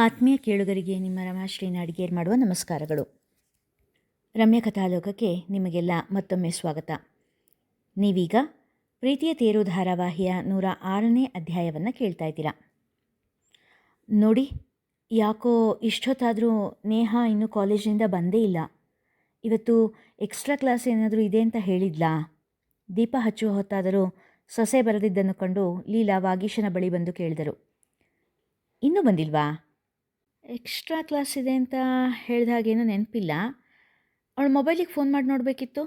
ಆತ್ಮೀಯ ಕೇಳುಗರಿಗೆ ನಿಮ್ಮ ರಮಾಶ್ರೀ ಅಡಿಗೇರ್ ಮಾಡುವ ನಮಸ್ಕಾರಗಳು. ರಮ್ಯ ಕಥಾಲೋಕಕ್ಕೆ ನಿಮಗೆಲ್ಲ ಮತ್ತೊಮ್ಮೆ ಸ್ವಾಗತ. ನೀವೀಗ ಪ್ರೀತಿಯ ತೇರು ಧಾರಾವಾಹಿಯ ನೂರ ಆರನೇ ಅಧ್ಯಾಯವನ್ನು ಕೇಳ್ತಾ ಇದ್ದೀರಾ. ನೋಡಿ, ಯಾಕೋ ಇಷ್ಟೊತ್ತಾದರೂ ನೇಹ ಇನ್ನೂ ಕಾಲೇಜಿನಿಂದ ಬಂದೇ ಇಲ್ಲ. ಇವತ್ತು ಎಕ್ಸ್ಟ್ರಾ ಕ್ಲಾಸ್ ಏನಾದರೂ ಇದೆ ಅಂತ ಹೇಳಿದ್ಲಾ? ದೀಪ ಹಚ್ಚುವ ಹೊತ್ತಾದರೂ ಸೊಸೆ ಬರೆದಿದ್ದನ್ನು ಕಂಡು ಲೀಲಾ ವಾಗೀಶನ ಬಳಿ ಬಂದು ಕೇಳಿದರು. ಇನ್ನೂ ಬಂದಿಲ್ವಾ? ಎಕ್ಸ್ಟ್ರಾ ಕ್ಲಾಸ್ ಇದೆ ಅಂತ ಹೇಳಿದ ಹಾಗೇನೂ ನೆನಪಿಲ್ಲ. ಅವಳು ಮೊಬೈಲಿಗೆ ಫೋನ್ ಮಾಡಿ ನೋಡಬೇಕಿತ್ತು.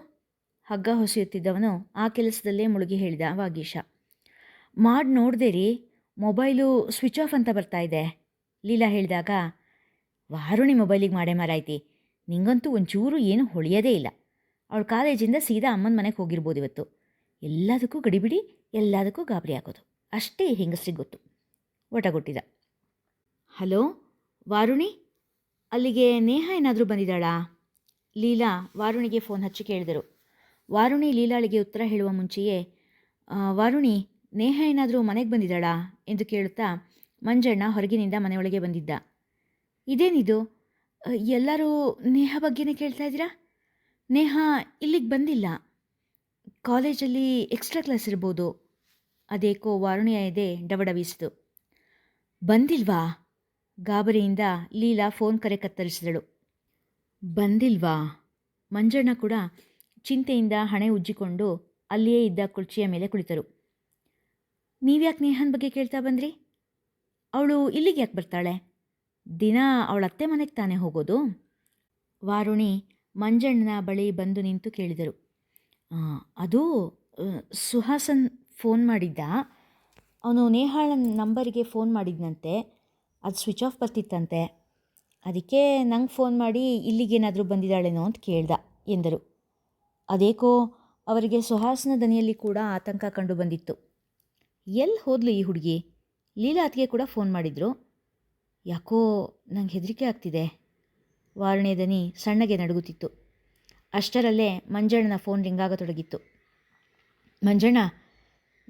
ಹಗ್ಗ ಹೊಸೆಯುತ್ತಿದ್ದವನು ಆ ಕೆಲಸದಲ್ಲೇ ಮುಳುಗಿ ಹೇಳಿದ ವಾಗೀಶ. ಮಾಡಿ ನೋಡಿದೆ ರೀ, ಮೊಬೈಲು ಸ್ವಿಚ್ ಆಫ್ ಅಂತ ಬರ್ತಾ ಇದೆ, ಲೀಲಾ ಹೇಳಿದಾಗ. ವಾರುಣಿ ಮೊಬೈಲಿಗೆ ಮಾಡೇ ಮಾರಾಯ್ತಿ, ನಿಂಗಂತೂ ಒಂಚೂರು ಏನು ಹೊಳೆಯೋದೇ ಇಲ್ಲ. ಅವಳು ಕಾಲೇಜಿಂದ ಸೀದಾ ಅಮ್ಮನ ಮನೆಗೆ ಹೋಗಿರ್ಬೋದು ಇವತ್ತು. ಎಲ್ಲದಕ್ಕೂ ಗಡಿಬಿಡಿ, ಎಲ್ಲದಕ್ಕೂ ಗಾಬರಿ ಆಗೋದು. ಅಷ್ಟೇ ಹೆಂಗಸ್ರಿಗೆ ಗೊತ್ತು. ಒಟಗೊಟ್ಟಿದ. ಹಲೋ ವಾರುಣಿ ಅಲ್ಲಿಗೆ ನೇಹ ಏನಾದರೂ ಬಂದಿದ್ದಾಳಾ? ಲೀಲಾ ವಾರುಣಿಗೆ ಫೋನ್ ಹಚ್ಚಿ ಕೇಳಿದರು. ವಾರುಣಿ ಲೀಲಾಳಿಗೆ ಉತ್ತರ ಹೇಳುವ ಮುಂಚೆಯೇ "ಆ, ವಾರುಣಿ ನೇಹ ಏನಾದರೂ ಮನೆಗೆ ಬಂದಿದ್ದಾಳಾ? ಎಂದು ಕೇಳುತ್ತಾ ಮಂಜಣ್ಣ ಹೊರಗಿನಿಂದ ಮನೆಯೊಳಗೆ ಬಂದಿದ್ದ. ಇದೇನಿದು? ಎಲ್ಲರೂ ನೇಹ ಬಗ್ಗೆನೇ ಕೇಳ್ತಾ ಇದ್ದೀರಾ? ನೇಹ ಇಲ್ಲಿಗೆ ಬಂದಿಲ್ಲ. ಕಾಲೇಜಲ್ಲಿ ಎಕ್ಸ್ಟ್ರಾ ಕ್ಲಾಸ್ ಇರ್ಬೋದು. ಅದೇಕೋ ವಾರುಣಿಯ ಎದೆ ಡಬಡಬೀಸಿತು. ಬಂದಿಲ್ವಾ? ಗಾಬರಿಯಿಂದ ಲೀಲಾ ಫೋನ್ ಕರೆ ಕತ್ತರಿಸಿದಳು. ಬಂದಿಲ್ವಾ? ಮಂಜಣ್ಣ ಕೂಡ ಚಿಂತೆಯಿಂದ ಹಣೆ ಉಜ್ಜಿಕೊಂಡು ಅಲ್ಲಿಯೇ ಇದ್ದ ಕುರ್ಚಿಯ ಮೇಲೆ ಕುಳಿತರು. ನೀವ್ಯಾಕೆ ನೇಹನ್ ಬಗ್ಗೆ ಕೇಳ್ತಾ ಬಂದ್ರಿ? ಅವಳು ಇಲ್ಲಿಗೆ ಯಾಕೆ ಬರ್ತಾಳೆ? ದಿನ ಅವಳ ಅತ್ತೆ ಮನೆಗೆ ತಾನೇ ಹೋಗೋದು? ವಾರುಣಿ ಮಂಜಣ್ಣನ ಬಳಿ ಬಂದು ನಿಂತು ಕೇಳಿದರು. "ಆ, ಅದು ಸುಹಾಸನ್ ಫೋನ್ ಮಾಡಿದ್ದ? ಅವನು ನೇಹಾಳನ ನಂಬರಿಗೆ ಫೋನ್ ಮಾಡಿದ್ನಂತೆ. ಅದು ಸ್ವಿಚ್ ಆಫ್ ಬರ್ತಿತ್ತಂತೆ. ಅದಕ್ಕೆ ನಂಗೆ ಫೋನ್ ಮಾಡಿ ಇಲ್ಲಿಗೇನಾದರೂ ಬಂದಿದ್ದಾಳೇನೋ ಅಂತ ಕೇಳ್ದ, ಎಂದರು. ಅದೇಕೋ, ಅವರಿಗೆ ಸುಹಾಸನ ದನಿಯಲ್ಲಿ ಕೂಡ ಆತಂಕ ಕಂಡು ಬಂದಿತ್ತು. ಎಲ್ಲಿ ಹೋದ್ಲು ಈ ಹುಡುಗಿ? ಲೀಲಾತ್ಗೆ ಕೂಡ ಫೋನ್ ಮಾಡಿದ್ರು. ಯಾಕೋ, ನಂಗೆ ಹೆದರಿಕೆ ಆಗ್ತಿದೆ. ವಾರಣೆ ದನಿ ಸಣ್ಣಗೆ ನಡುಗುತ್ತಿತ್ತು. ಅಷ್ಟರಲ್ಲೇ ಮಂಜಣ್ಣನ ಫೋನ್ ರಿಂಗಾಗತೊಡಗಿತ್ತು ಮಂಜಣ್ಣ,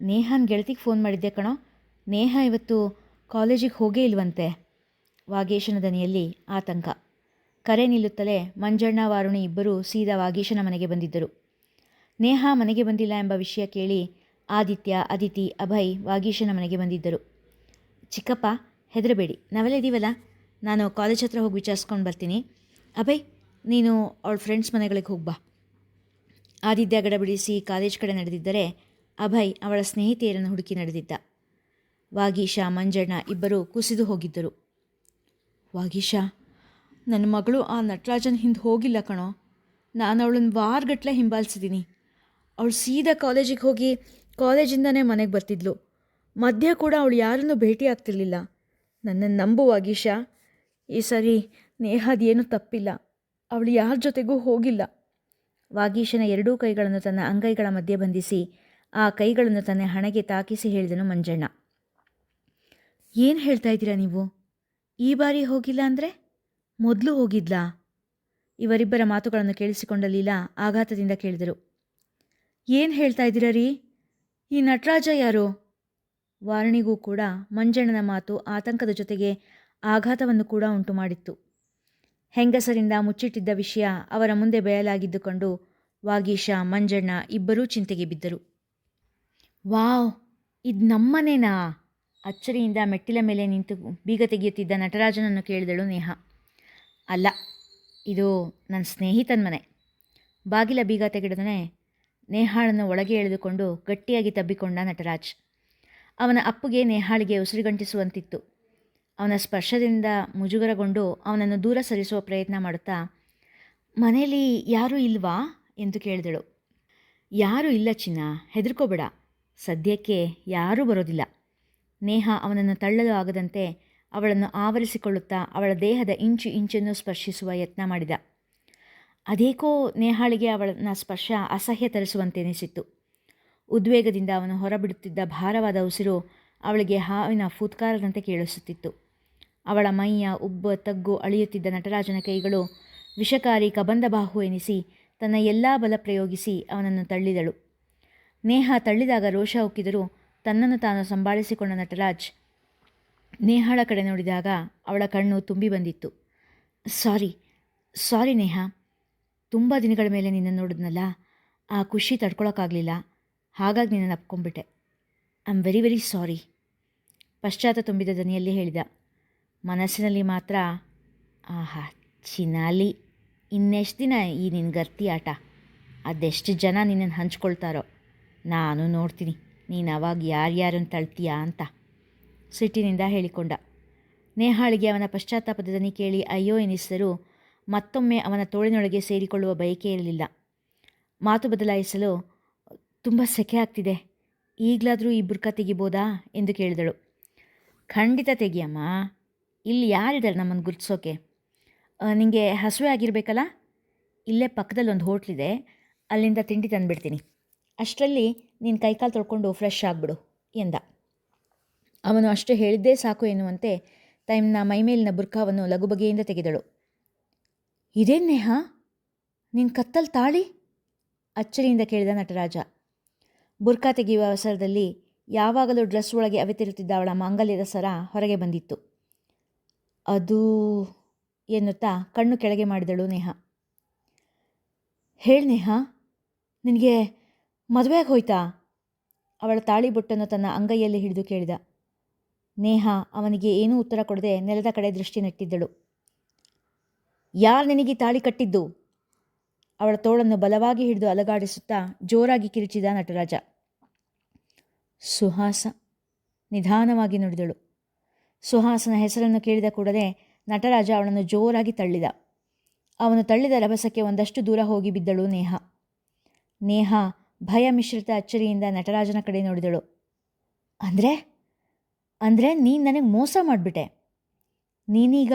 ನೇಹಾನ್ ಗೆಳತಿಗೆ ಫೋನ್ ಮಾಡಿದ್ದೆ ಕಣೋ. ನೇಹ ಇವತ್ತು ಕಾಲೇಜಿಗೆ ಹೋಗೇ ಇಲ್ವಂತೆ. ವಾಗೇಶನ ದನಿಯಲ್ಲಿ ಆತಂಕ. ಕರೆ ನಿಲ್ಲುತ್ತಲೇ ಮಂಜಣ್ಣ ವಾರುಣಿ ಇಬ್ಬರೂ ಸೀದಾ ವಾಗೇಶನ ಮನೆಗೆ ಬಂದಿದ್ದರು. ನೇಹ ಮನೆಗೆ ಬಂದಿಲ್ಲ ಎಂಬ ವಿಷಯ ಕೇಳಿ ಆದಿತ್ಯ, ಅದಿತಿ, ಅಭಯ್ ವಾಗೀಶನ ಮನೆಗೆ ಬಂದಿದ್ದರು. ಚಿಕ್ಕಪ್ಪ, ಹೆದರಬೇಡಿ. ನಾವೆಲ್ಲ ನಾನು ಕಾಲೇಜ್ ಹತ್ರ ಹೋಗಿ ವಿಚಾರಿಸ್ಕೊಂಡು ಬರ್ತೀನಿ. ಅಭಯ್, ನೀನು ಅವಳ ಫ್ರೆಂಡ್ಸ್ ಮನೆಗಳಿಗೆ ಹೋಗ್ಬಾ ಆದಿತ್ಯ ಗಡಬಿಡಿಸಿ ಕಾಲೇಜ್ ಕಡೆ ನಡೆದಿದ್ದರೆ ಅಭಯ್ ಅವಳ ಸ್ನೇಹಿತೆಯರನ್ನು ಹುಡುಕಿ ನಡೆದಿದ್ದ. ವಾಗೀಶ, ಮಂಜಣ್ಣ ಇಬ್ಬರು ಕುಸಿದು ಹೋಗಿದ್ದರು. ವಾಗೀಶ, ನನ್ನ ಮಗಳು ಆ ನಟರಾಜನ್ ಹಿಂದೆ ಹೋಗಿಲ್ಲ ಕಣೋ. ನಾನು ಅವಳನ್ನು ವಾರಗಟ್ಟಲೆ ಹಿಂಬಾಲಿಸಿದ್ದೀನಿ ಅವಳು ಸೀದಾ ಕಾಲೇಜಿಗೆ ಹೋಗಿ ಕಾಲೇಜಿಂದನೇ ಮನೆಗೆ ಬರ್ತಿದ್ಲು. ಮಧ್ಯ ಕೂಡ ಅವಳು ಯಾರನ್ನೂ ಭೇಟಿ ಆಗ್ತಿರ್ಲಿಲ್ಲ. ನನ್ನನ್ನು ನಂಬು, ವಾಗೀಶ. ಈ ಸರಿ ನೇಹಾದೇನೂ ತಪ್ಪಿಲ್ಲ. ಅವಳು ಯಾರ ಜೊತೆಗೂ ಹೋಗಿಲ್ಲ. ವಾಗೀಶನ ಎರಡೂ ಕೈಗಳನ್ನು ತನ್ನ ಅಂಗೈಗಳ ಮಧ್ಯೆ ಬಂಧಿಸಿ, ಆ ಕೈಗಳನ್ನು ತನ್ನ ಹಣೆಗೆ ತಾಕಿಸಿ ಹೇಳಿದನು ಮಂಜಣ್ಣ. ಏನು ಹೇಳ್ತಾ ಇದ್ದೀರಾ ನೀವು? ಈ ಬಾರಿ ಹೋಗಿಲ್ಲ ಅಂದರೆ? ಮೊದಲು ಹೋಗಿದ್ಲಾ? ಇವರಿಬ್ಬರ ಮಾತುಗಳನ್ನು ಕೇಳಿಸಿಕೊಂಡ ಆಘಾತದಿಂದ ಕೇಳಿದರು. ಏನು ಹೇಳ್ತಾ ಇದ್ದೀರಾ ರೀ? ಈ ನಟರಾಜ ಯಾರು? ವಾರಣಿಗೂ ಕೂಡ ಮಂಜಣ್ಣನ ಮಾತು ಆತಂಕದ ಜೊತೆಗೆ ಆಘಾತವನ್ನು ಕೂಡ ಉಂಟು ಮಾಡಿತ್ತು. ಹೆಂಗಸರಿಂದ ಮುಚ್ಚಿಟ್ಟಿದ್ದ ವಿಷಯ ಅವರ ಮುಂದೆ ಬಯಲಾಗಿದ್ದುಕೊಂಡು ವಾಗೀಶ, ಮಂಜಣ್ಣ ಇಬ್ಬರೂ ಚಿಂತೆಗೆ ಬಿದ್ದರು. ವಾವ್, ಇದು ನಮ್ಮನೇನಾ? ಅಚ್ಚರಿಯಿಂದ ಮೆಟ್ಟಿಲ ಮೇಲೆ ನಿಂತು ಬೀಗ ತೆಗೆಯುತ್ತಿದ್ದ ನಟರಾಜನನ್ನು ಕೇಳಿದಳು ನೇಹ. ಅಲ್ಲ, ಇದು ನನ್ನ ಸ್ನೇಹಿತನ ಮನೆ ಬಾಗಿಲ ಬೀಗ ತೆಗೆದನೆ ನೇಹಾಳನ್ನು ಒಳಗೆ ಎಳೆದುಕೊಂಡು ಗಟ್ಟಿಯಾಗಿ ತಬ್ಬಿಕೊಂಡ ನಟರಾಜ್. ಅವನ ಅಪ್ಪುಗೆ ನೇಹಾಳಿಗೆ ಉಸಿರುಗಂಟಿಸುವಂತಿತ್ತು. ಅವನ ಸ್ಪರ್ಶದಿಂದ ಮುಜುಗರಗೊಂಡು ಅವನನ್ನು ದೂರ ಸರಿಸುವ ಪ್ರಯತ್ನ ಮಾಡುತ್ತಾ, ಮನೇಲಿ ಯಾರೂ ಇಲ್ವಾ? ಎಂದು ಕೇಳಿದಳು. ಯಾರೂ ಇಲ್ಲ ಚಿನ್ನ, ಹೆದರ್ಕೋಬೇಡ. ಸದ್ಯಕ್ಕೆ ಯಾರೂ ಬರೋದಿಲ್ಲ. ನೇಹ ಅವನನ್ನು ತಳ್ಳಲು ಆಗದಂತೆ ಅವಳನ್ನು ಆವರಿಸಿಕೊಳ್ಳುತ್ತಾ ಅವಳ ದೇಹದ ಇಂಚು ಇಂಚನ್ನು ಸ್ಪರ್ಶಿಸುವ ಯತ್ನ ಮಾಡಿದ. ಅದೇಕೋ ನೇಹಾಳಿಗೆ ಅವಳನ್ನ ಸ್ಪರ್ಶ ಅಸಹ್ಯ ತರಿಸುವಂತೆನಿಸಿತ್ತು. ಉದ್ವೇಗದಿಂದ ಅವನು ಹೊರಬಿಡುತ್ತಿದ್ದ ಭಾರವಾದ ಉಸಿರು ಅವಳಿಗೆ ಹಾವಿನ ಫೂತ್ಕಾರದಂತೆ ಕೇಳಿಸುತ್ತಿತ್ತು. ಅವಳ ಮೈಯ ಉಬ್ಬ ತಗ್ಗು ಅಳಿಯುತ್ತಿದ್ದ ನಟರಾಜನ ಕೈಗಳು ವಿಷಕಾರಿ ಕಬಂಧಬಾಹು ಎನಿಸಿ ತನ್ನ ಎಲ್ಲ ಬಲ ಪ್ರಯೋಗಿಸಿ ಅವನನ್ನು ತಳ್ಳಿದಳು. ನೇಹ ತಳ್ಳಿದಾಗ ರೋಷ ಉಕ್ಕಿದರೂ ತನ್ನನ್ನು ತಾನು ಸಂಭಾಳಿಸಿಕೊಂಡ ನಟರಾಜ್ ನೇಹಾಳ ಕಡೆ ನೋಡಿದಾಗ ಅವಳ ಕಣ್ಣು ತುಂಬಿ ಬಂದಿತ್ತು. ಸಾರಿ ಸಾರಿ ನೇಹಾ. ತುಂಬ ದಿನಗಳ ಮೇಲೆ ನಿನ್ನನ್ನು ನೋಡಿದ್ನಲ್ಲ, ಆ ಖುಷಿ ತಡ್ಕೊಳಕ್ಕಾಗಲಿಲ್ಲ. ಹಾಗಾಗಿ ನಿನ್ನನ್ನು ಅಪ್ಕೊಂಡ್ಬಿಟ್ಟೆ. I am very very sorry ಪಶ್ಚಾತ್ತ ತುಂಬಿದ ದನಿಯಲ್ಲಿ ಹೇಳಿದ. ಮನಸ್ಸಿನಲ್ಲಿ ಮಾತ್ರ, ಆಹಾ, ಚಿನಾಲಿ. ಇನ್ನೆಷ್ಟು ದಿನ ಈ ನಿನ್ನ ಗರ್ತಿ ಆಟ ಅದೆಷ್ಟು ಜನ ನಿನ್ನನ್ನು ಹಂಚ್ಕೊಳ್ತಾರೋ? ನಾನು ನೋಡ್ತೀನಿ. ನೀನು ಅವಾಗ ಯಾರ್ಯಾರನ್ನು ತಳ್ತೀಯಾ ಅಂತ ಸಿಟ್ಟಿನಿಂದ ಹೇಳಿಕೊಂಡ. ನೇಹಾಳಿಗೆ ಅವನ ಪಶ್ಚಾತ್ತಾಪದನಿ ಕೇಳಿ, ಅಯ್ಯೋ ಎನಿಸಿದರೂ ಮತ್ತೊಮ್ಮೆ ಅವನ ತೋಳಿನೊಳಗೆ ಸೇರಿಕೊಳ್ಳುವ ಬಯಕೆ ಇರಲಿಲ್ಲ. ಮಾತು ಬದಲಾಯಿಸಲು ತುಂಬ ಸೆಕೆ ಆಗ್ತಿದೆ. ಈಗಲಾದರೂ ಈ ಬುರ್ಕ ತೆಗಿಬೋದಾ? ಎಂದು ಕೇಳಿದಳು. ಖಂಡಿತ ತೆಗಿಯಮ್ಮ. ಇಲ್ಲಿ ಯಾರಿದ್ದಾರೆ ನಮ್ಮನ್ನು ಗುರ್ತಿಸೋಕೆ? ನಿಮಗೆ ಹಸುವೆ ಆಗಿರಬೇಕಲ್ಲ? ಇಲ್ಲೇ ಪಕ್ಕದಲ್ಲಿ ಒಂದು ಹೋಟ್ಲಿದೆ. ಅಲ್ಲಿಂದ ತಿಂಡಿ ತಂದುಬಿಡ್ತೀನಿ. ಅಷ್ಟರಲ್ಲಿ ನೀನು ಕೈಕಾಲು ತೊಳ್ಕೊಂಡು ಫ್ರೆಶ್ ಆಗಿಬಿಡು ಎಂದ. ಅವನು ಅಷ್ಟು ಹೇಳಿದ್ದೇ ಸಾಕು ಎನ್ನುವಂತೆ ತನ್ನ ಮೈಮೇಲಿನ ಬುರ್ಕಾವನ್ನು ಲಘುಬಗೆಯಿಂದ ತೆಗೆದಳು. ಇದೇನು ನೇಹ? ನಿನ್ನ ಕತ್ತಲ್ ತಾಳಿ? ಅಚ್ಚರಿಯಿಂದ ಕೇಳಿದ ನಟರಾಜ. ಬುರ್ಕಾ ತೆಗೆಯುವ ಅವಸರದಲ್ಲಿ ಯಾವಾಗಲೂ ಡ್ರೆಸ್ ಒಳಗೆ ಅವೆತಿರುತ್ತಿದ್ದ ಅವಳ ಮಾಂಗಲ್ಯದ ಸರ ಹೊರಗೆ ಬಂದಿತ್ತು. ಅದು ಎನ್ನುತ್ತಾ ಕಣ್ಣು ಕೆಳಗೆ ಮಾಡಿದಳು ನೇಹ. ಹೇಳ್ ನೇಹ, ನಿನಗೆ ಮದುವೆಗೆ ಹೋಯ್ತಾ? ಅವಳ ತಾಳಿ ಬೊಟ್ಟನ್ನು ತನ್ನ ಅಂಗೈಯಲ್ಲಿ ಹಿಡಿದು ಕೇಳಿದ. ನೇಹ ಅವನಿಗೆ ಏನೂ ಉತ್ತರ ಕೊಡದೆ ನೆಲದ ಕಡೆ ದೃಷ್ಟಿ ನೆಟ್ಟಿದ್ದಳು ಯಾರು ನಿನಗೆ ತಾಳಿ ಕಟ್ಟಿದ್ದು? ಅವಳ ತೋಳನ್ನು ಬಲವಾಗಿ ಹಿಡಿದು ಅಲಗಾಡಿಸುತ್ತಾ ಜೋರಾಗಿ ಕಿರಿಚಿದ ನಟರಾಜ. ಸುಹಾಸ ನಿಧಾನವಾಗಿ ನುಡಿದಳು. ಸುಹಾಸನ ಹೆಸರನ್ನು ಕೇಳಿದ ಕೂಡಲೇ ನಟರಾಜ ಅವಳನ್ನು ಜೋರಾಗಿ ತಳ್ಳಿದ. ಅವನು ತಳ್ಳಿದ ರಭಸಕ್ಕೆ ಒಂದಷ್ಟು ದೂರ ಹೋಗಿ ಬಿದ್ದಳು ನೇಹ. ನೇಹ ಭಯ ಮಿಶ್ರಿತ ಅಚ್ಚರಿಯಿಂದ ನಟರಾಜನ ಕಡೆ ನೋಡಿದಳು. ಅಂದರೆ? ಅಂದರೆ ನೀನು ನನಗೆ ಮೋಸ ಮಾಡಿಬಿಟ್ಟೆ. ನೀನೀಗ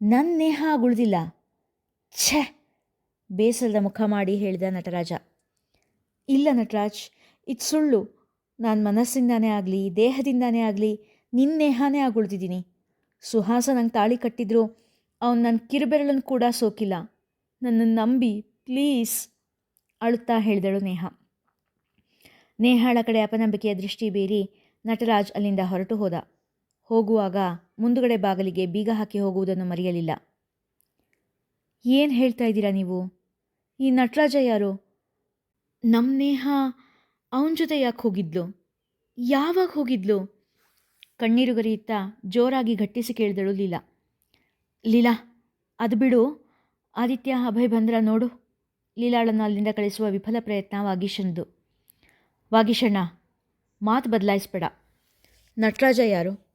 ನನ್ನ ನೇಹ ಆಗುಳ್ದಿಲ್ಲ ಛೇ! ಬೇಸರದ ಮುಖ ಮಾಡಿ ಹೇಳಿದ ನಟರಾಜ. ಇಲ್ಲ ನಟರಾಜ್, ಇದು ಸುಳ್ಳು. ನಾನು ಮನಸ್ಸಿಂದಾನೇ ಆಗಲಿ, ದೇಹದಿಂದಾನೇ ಆಗಲಿ ನಿನ್ನ ನೇಹಾನೇ ಆಗುಳ್ದಿದ್ದೀನಿ. ಸುಹಾಸ ನಂಗೆ ತಾಳಿ ಕಟ್ಟಿದ್ರು, ಅವನು ನನ್ನ ಕಿರುಬೆರಳನ್ನು ಕೂಡ ಸೋಕಿಲ್ಲ. ನನ್ನನ್ನು ನಂಬಿ, ಪ್ಲೀಸ್, ಅಳುತ್ತಾ ಹೇಳಿದಳು ನೇಹ. ನೇಹಾಳ ಕಡೆ ಅಪನಂಬಿಕೆಯ ದೃಷ್ಟಿ ಬೀರಿ ನಟರಾಜ್ ಅಲ್ಲಿಂದ ಹೊರಟು ಹೋದ. ಹೋಗುವಾಗ ಮುಂದುಗಡೆ ಬಾಗಿಲಿಗೆ ಬೀಗ ಹಾಕಿ ಹೋಗುವುದನ್ನು ಮರೆಯಲಿಲ್ಲ. ಏನು ಹೇಳ್ತಾ ಇದ್ದೀರಾ ನೀವು? ಈ ನಟರಾಜ ಯಾರು? ನಮ್ಮ ನೇಹ ಅವನ ಜೊತೆ ಯಾಕೆ ಹೋಗಿದ್ಲು? ಯಾವಾಗ ಹೋಗಿದ್ಲು? ಕಣ್ಣೀರುಗರಿಯುತ್ತಾ ಜೋರಾಗಿ ಘಟ್ಟಿಸಿ ಕೇಳಿದಳು ಲೀಲಾ. ಲೀಲಾ, ಅದು ಬಿಡು. ಆದಿತ್ಯ, ಅಭಯ್ ಬಂದ್ರ ನೋಡು. ಲೀಲಾಳನ್ನು ಅಲ್ಲಿಂದ ಕಳಿಸುವ ವಿಫಲ ಪ್ರಯತ್ನ ವಾಗೀಶಂದು ವಾಗೀಶಣ್ಣ, ಮಾತು ಬದಲಾಯಿಸ್ಬೇಡ. ನಟರಾಜ ಯಾರು?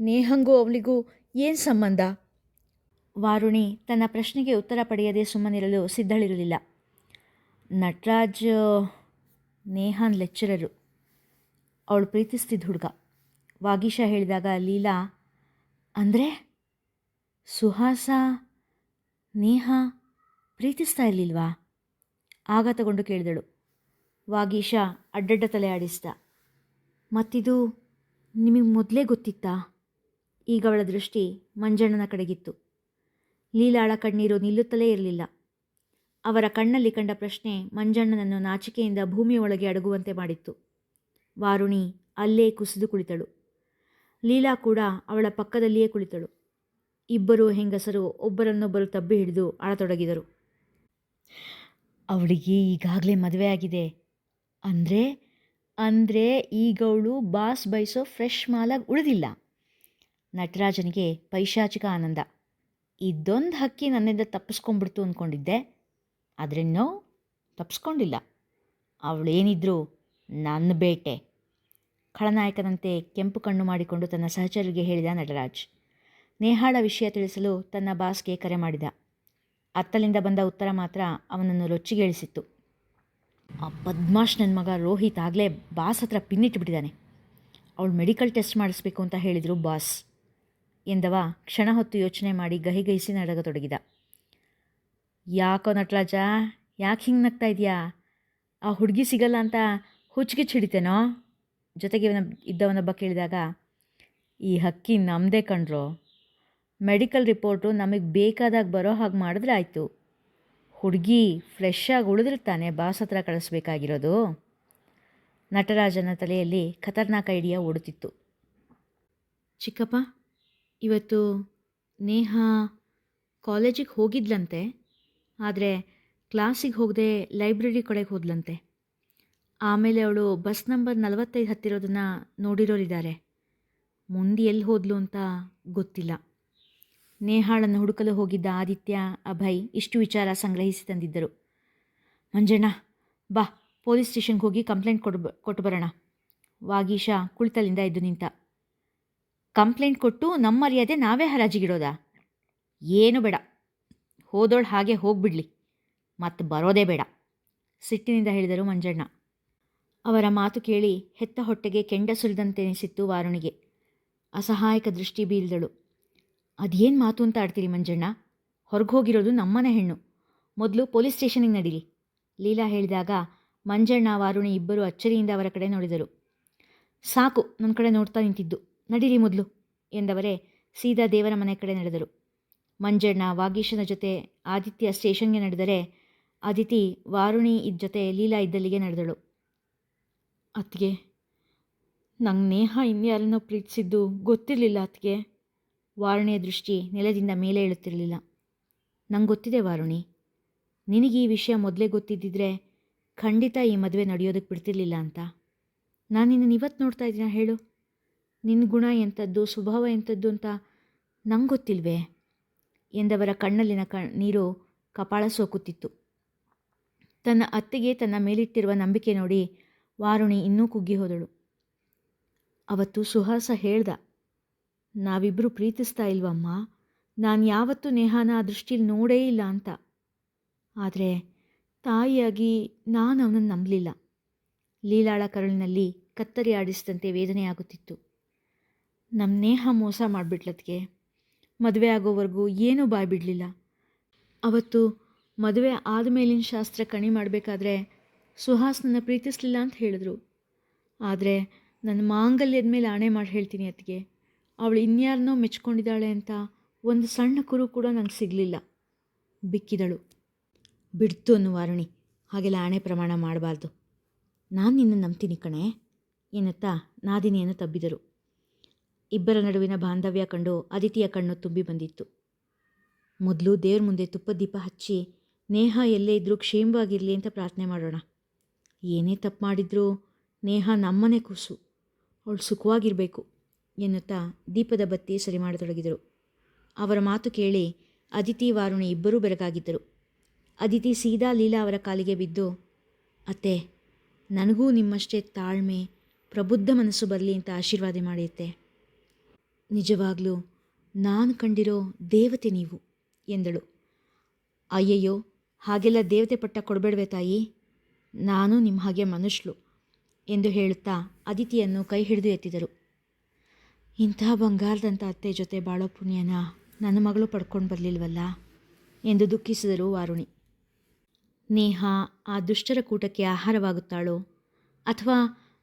ನೇಹಂಗೂ ಅವಳಿಗೂ ಏನು ಸಂಬಂಧ? ವಾರುಣಿ ತನ್ನ ಪ್ರಶ್ನೆಗೆ ಉತ್ತರ ಪಡೆಯದೆ ಸುಮ್ಮನಿರಲು ಸಿದ್ಧಳಿರಲಿಲ್ಲ. ನಟರಾಜ್, ನೇಹಾನ್ ಲೆಕ್ಚರರು ಅವಳು ಪ್ರೀತಿಸ್ತಿದ್ದ ಹುಡುಗ. ವಾಗೀಶ ಹೇಳಿದಾಗ ಲೀಲಾ, ಅಂದರೆ? ಸುಹಾಸ, ನೇಹ ಪ್ರೀತಿಸ್ತಾ ಇರಲಿಲ್ವಾ? ಆಗ ತಗೊಂಡು ಕೇಳಿದಳು. ವಾಗೀಶ ಅಡ್ಡಡ್ಡ ತಲೆ ಆಡಿಸಿದ. ಮತ್ತಿದು ನಿಮಗೆ ಮೊದಲೇ ಗೊತ್ತಿತ್ತಾ? ಈಗ ಅವಳ ದೃಷ್ಟಿ ಮಂಜಣ್ಣನ ಕಡೆಗಿತ್ತು. ಲೀಲಾಳ ಕಣ್ಣೀರು ನಿಲ್ಲುತ್ತಲೇ ಇರಲಿಲ್ಲ. ಅವರ ಕಣ್ಣಲ್ಲಿ ಕಂಡ ಪ್ರಶ್ನೆ ಮಂಜಣ್ಣನನ್ನು ನಾಚಿಕೆಯಿಂದ ಭೂಮಿಯೊಳಗೆ ಅಡಗುವಂತೆ ಮಾಡಿತ್ತು. ವಾರುಣಿ ಅಲ್ಲೇ ಕುಸಿದು ಕುಳಿತಳು. ಲೀಲಾ ಕೂಡ ಅವಳ ಪಕ್ಕದಲ್ಲಿಯೇ ಕುಳಿತಳು. ಇಬ್ಬರು ಹೆಂಗಸರು ಒಬ್ಬರನ್ನೊಬ್ಬರು ತಬ್ಬಿ ಹಿಡಿದು ಅಳತೊಡಗಿದರು ಅವಳಿಗೆ ಈಗಾಗಲೇ ಮದುವೆ ಆಗಿದೆ ಅಂದರೆ ಅಂದರೆ ಈಗವಳು ಬಾಸ್ ಬಯಸೋ ಫ್ರೆಶ್ ಮಾಲಾಗಿ ಉಳಿದಿಲ್ಲ. ನಟರಾಜನಿಗೆ ಪೈಶಾಚಿಕ ಆನಂದ. ಇದೊಂದು ಹಕ್ಕಿ ನನ್ನಿಂದ ತಪ್ಪಿಸ್ಕೊಂಡ್ಬಿಡ್ತು ಅಂದ್ಕೊಂಡಿದ್ದೆ ಆದರೆ ನೋ ತಪ್ಪಿಸ್ಕೊಂಡಿಲ್ಲ ಅವಳೇನಿದ್ರು ನನ್ನ ಬೇಟೆ. ಖಳನಾಯಕನಂತೆ ಕೆಂಪು ಕಣ್ಣು ಮಾಡಿಕೊಂಡು ತನ್ನ ಸಹಚರಿಗೆ ಹೇಳಿದ ನಟರಾಜ್. ನೇಹಾಳ ವಿಷಯ ತಿಳಿಸಲು ತನ್ನ ಬಾಸ್ಗೆ ಕರೆ ಮಾಡಿದ. ಅತ್ತಲಿಂದ ಬಂದ ಉತ್ತರ ಮಾತ್ರ ಅವನನ್ನು ರೊಚ್ಚಿಗೇಳಿಸಿತ್ತು. ಆ ಬದ್ಮಾಶ್ ನನ್ನ ಮಗ ರೋಹಿತ್ ಆಗಲೇ ಬಾಸ್ ಹತ್ರ ಪಿನ್ನಿಟ್ಬಿಟ್ಟಿದ್ದಾನೆ ಅವಳು ಮೆಡಿಕಲ್ ಟೆಸ್ಟ್ ಮಾಡಿಸ್ಬೇಕು ಅಂತ ಹೇಳಿದರು ಬಾಸ್. ಎಂದವ, ಕ್ಷಣ ಹೊತ್ತು ಯೋಚನೆ ಮಾಡಿ ಗಹಿಗಹಿಸಿ ನಡಗತೊಡಗಿದ ಯಾಕೋ ನಟರಾಜ, ಯಾಕೆ ಹಿಂಗೆ ನಗ್ತಾ ಇದೆಯಾ? ಆ ಹುಡುಗಿ ಸಿಗಲ್ಲ ಅಂತ ಹುಚ್ಚಿಗಿಚ್ಚು ಹಿಡಿತೇನೋ ಜೊತೆಗೆ ಇವನ ಇದ್ದವನೊಬ್ಬ ಕೇಳಿದಾಗ, ಈ ಹಕ್ಕಿ ನಮ್ಮದೇ ಕಣ್ರೋ. ಮೆಡಿಕಲ್ ರಿಪೋರ್ಟು ನಮಗೆ ಬೇಕಾದಾಗ ಬರೋ ಹಾಗೆ ಮಾಡಿದ್ರೆ ಆಯಿತು. ಹುಡುಗಿ ಫ್ರೆಶ್ ಆಗಿ ಉಳಿದಿರ್ತಾನೆ, ಬಾಸ್ ಹತ್ರ ಕಳಿಸ್ಬೇಕಾಗಿರೋದು. ನಟರಾಜನ ತಲೆಯಲ್ಲಿ ಖತರ್ನಾಕ ಐಡಿಯಾ ಓಡುತ್ತಿತ್ತು. ಚಿಕ್ಕಪ್ಪ, ಇವತ್ತು ನೇಹ ಕಾಲೇಜಿಗೆ ಹೋಗಿದ್ಲಂತೆ, ಆದರೆ ಕ್ಲಾಸಿಗೆ ಹೋಗದೆ ಲೈಬ್ರರಿ ಕಡೆಗೆ ಹೋದ್ಲಂತೆ. ಆಮೇಲೆ ಅವಳು ಬಸ್ ನಂಬರ್ ನಲವತ್ತೈದು ಹತ್ತಿರೋದನ್ನು ನೋಡಿರೋರಿದ್ದಾರೆ. ಮುಂದೆ ಎಲ್ಲಿ ಹೋದ್ಲು ಅಂತ ಗೊತ್ತಿಲ್ಲ. ನೇಹಾಳನ್ನು ಹುಡುಕಲು ಹೋಗಿದ್ದ ಆದಿತ್ಯ, ಅಭಯ್ ಇಷ್ಟು ವಿಚಾರ ಸಂಗ್ರಹಿಸಿ ತಂದಿದ್ದರು. ಮಂಜಣ್ಣ, ಬಾ, ಪೊಲೀಸ್ ಸ್ಟೇಷನ್ಗೆ ಹೋಗಿ ಕಂಪ್ಲೇಂಟ್ ಕೊಡ್ಬ ಕೊಟ್ಟು ಬರೋಣ. ವಾಗೀಶ ಕುಳಿತಲಿಂದ ಎದ್ದು ನಿಂತ. ಕಂಪ್ಲೇಂಟ್ ಕೊಟ್ಟು ನಮ್ಮ ಮರ್ಯಾದೆ ನಾವೇ ಹರಾಜಿಗಿಡೋದಾ? ಏನು ಬೇಡ. ಹೋದೋಳು ಹಾಗೆ ಹೋಗ್ಬಿಡ್ಲಿ. ಮತ್ತು ಬರೋದೇ ಬೇಡ. ಸಿಟ್ಟಿನಿಂದ ಹೇಳಿದರು ಮಂಜಣ್ಣ. ಅವರ ಮಾತು ಕೇಳಿ ಹೆತ್ತ ಹೊಟ್ಟೆಗೆ ಕೆಂಡ ಸುರಿದಂತೆನಿಸಿತ್ತು ವಾರುಣಿಗೆ. ಅಸಹಾಯಕ ದೃಷ್ಟಿ ಬೀರಿದಳು. ಅದೇನು ಮಾತು ಅಂತ ಆಡ್ತೀರಿ ಮಂಜಣ್ಣ? ಹೊರಗೆ ಹೋಗಿರೋದು ನಮ್ಮನೆ ಹೆಣ್ಣು. ಮೊದಲು ಪೊಲೀಸ್ ಸ್ಟೇಷನಿಗೆ ನಡೀರಿ ಲೀಲಾ ಹೇಳಿದಾಗ ಮಂಜಣ್ಣ, ವಾರುಣಿ ಇಬ್ಬರು ಅಚ್ಚರಿಯಿಂದ ಅವರ ಕಡೆ ನೋಡಿದರು. ಸಾಕು ನನ್ನ ಕಡೆ ನೋಡ್ತಾ ನಿಂತಿದ್ದು. ನಡೀರಿ ಮೊದಲು, ಎಂದವರೇ ಸೀದಾ ದೇವರ ಮನೆ ಕಡೆ ನಡೆದರು. ಮಂಜಣ್ಣ, ವಾಗೀಶನ ಜೊತೆ ಆದಿತ್ಯ ಸ್ಟೇಷನ್ಗೆ ನಡೆದರೆ ಅದಿತಿ ವಾರುಣಿ ಇದ್ದ ಜೊತೆ ಲೀಲಾ ಇದ್ದಲ್ಲಿಗೆ ನಡೆದಳು. ಅತ್ತಿಗೆ, ನಂಗೆ ನೇಹ ಇನ್ಯಾರನ್ನೋ ಪ್ರೀತಿಸಿದ್ದು ಗೊತ್ತಿರಲಿಲ್ಲ ಅತ್ತಿಗೆ. ವಾರುಣಿಯ ದೃಷ್ಟಿ ನೆಲದಿಂದ ಮೇಲೆ ಇಳುತ್ತಿರಲಿಲ್ಲ ನಂಗೆ ಗೊತ್ತಿದೆ ವಾರುಣಿ. ನಿನಗೆ ಈ ವಿಷಯ ಮೊದಲೇ ಗೊತ್ತಿದ್ದಿದ್ರೆ ಖಂಡಿತ ಈ ಮದುವೆ ನಡೆಯೋದಕ್ಕೆ ಬಿಡ್ತಿರ್ಲಿಲ್ಲ ಅಂತ. ನಾನು ನಿನ್ನನ್ನು ಇವತ್ತು ನೋಡ್ತಾ ಇದ್ದೀನ ಹೇಳು. ನಿನ್ನ ಗುಣ ಎಂಥದ್ದು, ಸ್ವಭಾವ ಎಂಥದ್ದು ಅಂತ ನಂಗೆ ಗೊತ್ತಿಲ್ವೇ ಎಂದವರ ಕಣ್ಣಲ್ಲಿನ ಕ, ನೀರು ಕಪಾಳ ಸೋಕುತ್ತಿತ್ತು. ತನ್ನ ಅತ್ತೆಗೆ ತನ್ನ ಮೇಲಿಟ್ಟಿರುವ ನಂಬಿಕೆ ನೋಡಿ ವಾರುಣಿ ಇನ್ನೂ ಕುಗ್ಗಿ ಹೋದಳು. ಅವತ್ತು ಸುಹಾಸ ಹೇಳ್ದ. ನಾವಿಬ್ಬರು ಪ್ರೀತಿಸ್ತಾ ಇಲ್ವಮ್ಮ? ನಾನು ಯಾವತ್ತೂ ನೇಹಾನ ಆ ದೃಷ್ಟಿಲಿ ನೋಡೇ ಇಲ್ಲ ಅಂತ. ಆದರೆ ತಾಯಿಯಾಗಿ ನಾನು ಅವನನ್ನು ನಂಬಲಿಲ್ಲ. ಲೀಲಾಳ ಕರುಳಿನಲ್ಲಿ ಕತ್ತರಿ ಆಡಿಸಿದಂತೆ ವೇದನೆಯಾಗುತ್ತಿತ್ತು ನಮ್ಮ ನೇಹ ಮೋಸ ಮಾಡಿಬಿಟ್ಲತ್ಗೆ. ಮದುವೆ ಆಗೋವರೆಗೂ ಏನೂ ಬಾಯ್ ಬಿಡಲಿಲ್ಲ. ಅವತ್ತು ಮದುವೆ ಆದಮೇಲಿನ ಶಾಸ್ತ್ರ ಕಣಿ ಮಾಡಬೇಕಾದ್ರೆ ಸುಹಾಸ್ನನ್ನು ಪ್ರೀತಿಸಲಿಲ್ಲ ಅಂತ ಹೇಳಿದ್ರು. ಆದರೆ ನನ್ನ ಮಾಂಗಲ್ಯದ ಮೇಲೆ ಆಣೆ ಮಾಡಿ ಹೇಳ್ತೀನಿ ಅತ್ತಿಗೆ. ಅವಳು ಇನ್ಯಾರನ್ನೋ ಮೆಚ್ಕೊಂಡಿದ್ದಾಳೆ ಅಂತ ಒಂದು ಸಣ್ಣ ಕುರು ಕೂಡ ನಂಗೆ ಸಿಗಲಿಲ್ಲ. ಬಿಕ್ಕಿದಳು. ಬಿಡ್ತು ಅನ್ನು ವಾರುಣಿ ಹಾಗೆಲ್ಲ ಆಣೆ ಪ್ರಮಾಣ ಮಾಡಬಾರ್ದು. ನಾನು ನಿನ್ನ ನಂಬ್ತೀನಿ ಕಣೆ ಏನತ್ತಾ ನಾದಿನಿಯನ್ನು ತಬ್ಬಿದರು. ಇಬ್ಬರ ನಡುವಿನ ಬಾಂಧವ್ಯ ಕಂಡು ಅದಿತಿಯ ಕಣ್ಣು ತುಂಬಿ ಬಂದಿತ್ತು. ಮೊದಲು ದೇವ್ರ ಮುಂದೆ ತುಪ್ಪ ದೀಪ ಹಚ್ಚಿ, ನೇಹ ಎಲ್ಲೇ ಇದ್ದರೂ ಕ್ಷೇಮವಾಗಿರಲಿ ಅಂತ ಪ್ರಾರ್ಥನೆ ಮಾಡೋಣ. ಏನೇ ತಪ್ಪು ಮಾಡಿದ್ರೂ ನೇಹ ನಮ್ಮನೆ ಕೂಸು. ಅವಳು ಸುಖವಾಗಿರಬೇಕು. ಎನ್ನುತ್ತಾ ದೀಪದ ಬತ್ತಿ ಸರಿ ಮಾಡತೊಡಗಿದರು. ಅವರ ಮಾತು ಕೇಳಿ ಅದಿತಿ ವಾರುಣಿ ಇಬ್ಬರೂ ಬೆರಗಾಗಿದ್ದರು. ಅದಿತಿ ಸೀದಾ ಲೀಲಾ ಅವರ ಕಾಲಿಗೆ ಬಿದ್ದು, ಅತ್ತೆ, ನನಗೂ ನಿಮ್ಮಷ್ಟೇ ತಾಳ್ಮೆ, ಪ್ರಬುದ್ಧ ಮನಸ್ಸು ಬರಲಿ ಅಂತ ಆಶೀರ್ವಾದ ಮಾಡಿಯತ್ತೆ. ನಿಜವಾಗ್ಲೂ ನಾನು ಕಂಡಿರೋ ದೇವತೆ ನೀವು, ಎಂದಳು. ಅಯ್ಯಯ್ಯೋ, ಹಾಗೆಲ್ಲ ದೇವತೆ ಪಟ್ಟ ಕೊಡಬೇಡವೆ ತಾಯಿ, ನಾನು ನಿಮ್ಮ ಹಾಗೆ ಮನುಷ್ಯಳು ಎಂದು ಹೇಳುತ್ತಾ ಅದಿತಿಯನ್ನು ಕೈ ಹಿಡಿದು ಎತ್ತಿದರು. ಇಂಥ ಬಂಗಾರದಂಥ ಅತ್ತೆ ಜೊತೆ ಬಾಳೋ ಪುಣ್ಯನ ನನ್ನ ಮಗಳು ಪಡ್ಕೊಂಡು ಬರಲಿಲ್ವಲ್ಲ? ಎಂದು ದುಃಖಿಸಿದರು ವಾರುಣಿ. ನೇಹ ಆ ದುಷ್ಟರ ಕೂಟಕ್ಕೆ ಆಹಾರವಾಗುತ್ತಾಳೋ ಅಥವಾ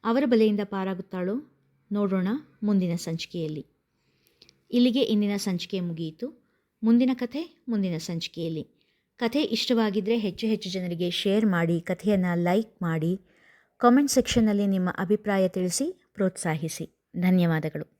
ಅವರ ಬಲೆಯಿಂದ ಪಾರಾಗುತ್ತಾಳೋ ನೋಡೋಣ ಮುಂದಿನ ಸಂಚಿಕೆಯಲ್ಲಿ. ಇಲ್ಲಿಗೆ ಇಂದಿನ ಸಂಚಿಕೆ ಮುಗಿಯಿತು. ಮುಂದಿನ ಕಥೆ ಮುಂದಿನ ಸಂಚಿಕೆಯಲ್ಲಿ. ಕಥೆ ಇಷ್ಟವಾಗಿದ್ದರೆ ಹೆಚ್ಚು ಹೆಚ್ಚು ಜನರಿಗೆ ಶೇರ್ ಮಾಡಿ, ಕಥೆಯನ್ನು ಲೈಕ್ ಮಾಡಿ, ಕಾಮೆಂಟ್ ಸೆಕ್ಷನ್ನಲ್ಲಿ ನಿಮ್ಮ ಅಭಿಪ್ರಾಯ ತಿಳಿಸಿ, ಪ್ರೋತ್ಸಾಹಿಸಿ. ಧನ್ಯವಾದಗಳು.